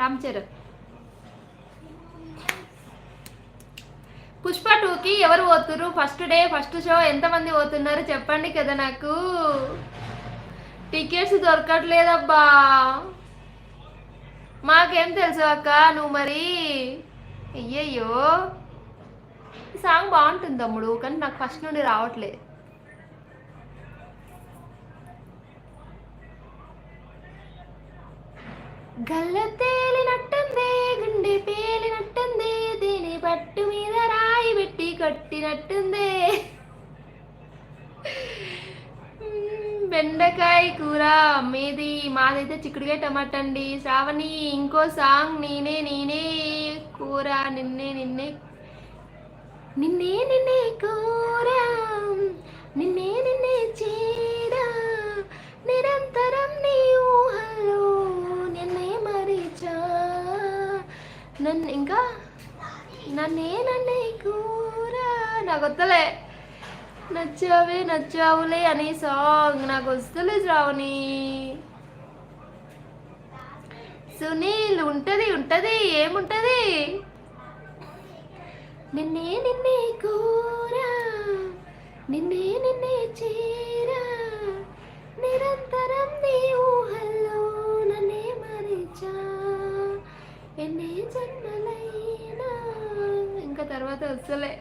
రామ్ చరణ్. పుష్ప టూకి ఎవరు పోతున్నారు ఫస్ట్ డే ఫస్ట్ షో ఎంతమంది పోతున్నారు? చెప్పండి కదా నాకు. టికెట్స్ దొరకట్లేదబ్బా. మాకేం తెలుసు అక్క నువ్వు మరి? అయ్యయ్యో. ఈ సాంగ్ బాగుంటుంది తమ్ముడు కానీ నాకు ఫస్ట్ నుండి రావట్లేదు గల్లతే కట్టినట్టుంది. బెండకాయ కూర మీది మాదైతే చిక్కుడుకాయ టమాటా అండి శ్రావణి ఇంకో సాంగ్ నేనే నేనే కూర నిన్నే నిన్నే. నిన్నే నిన్నే కూర నిన్నే నిన్నే చీర నిరంతరం నీ ఊహలో నిన్నే మరిచా. నన్ను ఇంకా? నన్నే నన్నే నాకు వస్తలే నచ్చావే నచ్చావులే అని సాంగ్ నాకు వస్తలే శ్రావణి. సునీల్ ఉంటది ఉంటది ఏముంటది? నిన్నే నిన్నే కోరా నిన్నే నిన్నే చేరా నిరంతరం నీ ఊహల్లో నన్నే మరిచా. ఎన్నే జన్మలైనా. ఇంకా తర్వాత వస్తలే.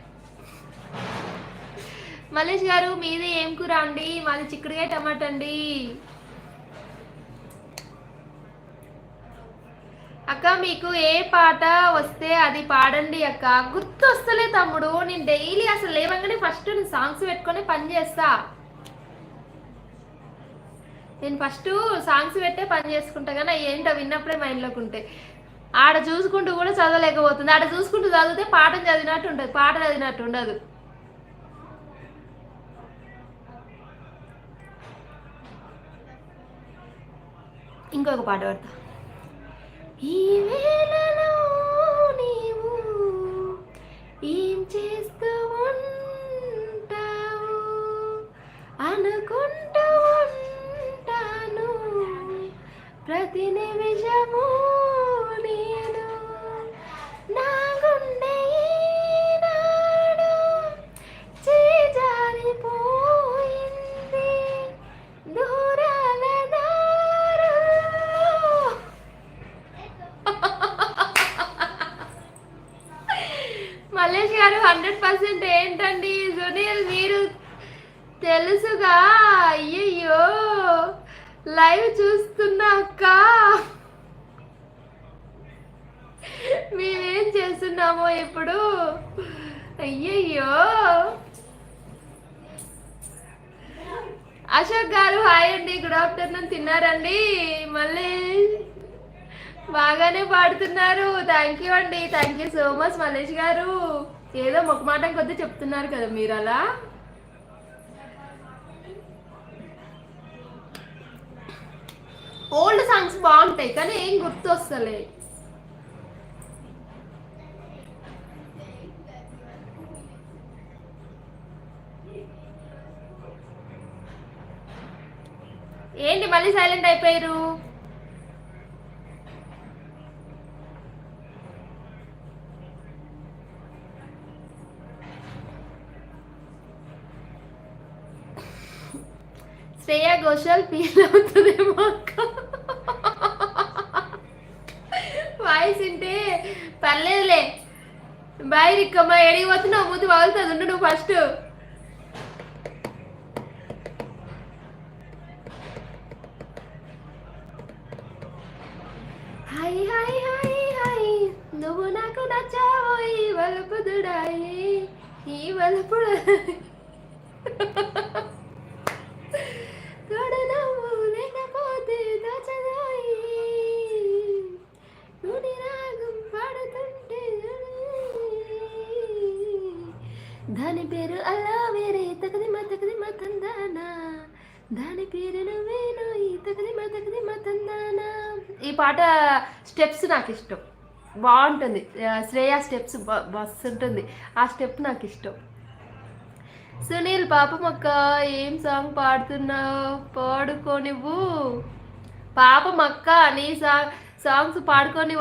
మలేష్ గారు మీది ఏం కూర అండి? మాది చిక్కుడుకాయ టమాటా అండి. అక్క మీకు ఏ పాట వస్తే అది పాడండి అక్క. గుర్తు వస్తలే తమ్ముడు నేను డైలీ అసలు లేవగానే ఫస్ట్ నేను సాంగ్స్ పెట్టుకొని పని చేస్తా. నేను ఫస్ట్ సాంగ్స్ పెట్టే పని చేసుకుంటా కానీ ఏంటో? విన్నప్పుడే మైండ్లోకి ఉంటాయి. ఆడ చూసుకుంటూ కూడా చదవలేకపోతుంది. ఆడ చూసుకుంటూ చదివితే పాఠం చదివినట్టు ఉంటుంది. పాట చదివినట్టు ఉండదు. ఇంకొక పాట పడతా. ఈ మల్లేష్ గారు హండ్రెడ్ పర్సెంట్ ఏంటండి? సునీల్ మీరు తెలుసుగా? అయ్యయ్యో! లైవ్ చూస్తున్నా అక్క. మేమేం చేస్తున్నామో ఇప్పుడు? అయ్యయ్యో! అశోక్ గారు హాయ్ అండి. Good afternoon. తిన్నారండి? మళ్ళీ బాగానే పాడుతున్నారు. థ్యాంక్ యూ అండి. Thank you so much Malesh garu. ఏదో ముఖమాటం కొద్ది చెప్తున్నారు కదా మీరు అలా. ఓల్డ్ సాంగ్స్ బాగుంటాయి కానీ ఏం గుర్తు వస్తలే ఏంటి మళ్ళీ సైలెంట్ అయిపోయారు? శ్రేయా ఘోషాల్ ఫీల్ అవుతుందేమో అక్క. వాయిస్ వింటే పర్లేదులే. బాయ్ రిక్కమ్మ ఎడిగి పోతున్నావు? మూతి ఉండు నువ్వు first hi hi hi hi. నువ్వు నాకు నచ్చావు ఈ వలపుదుడాయి? ఈ వలపుడు దాని పేరు అలా వేరే. తగది మా తగది మా తందానా. దాని పేరు నువ్వేను ఈ తగది మా తగది మా తందానా. ఈ పాట స్టెప్స్ నాకు ఇష్టం బాగుంటుంది శ్రేయ స్టెప్స్ బస్ ఉంటుంది ఆ స్టెప్ నాకు ఇష్టం సునీల్ పాపం అక్క ఏం సాంగ్ పాడుతున్నావు? పాడుకోనివ్వు పాపం అక్క నీ సాంగ్ సాంగ్స్ పాడుకొని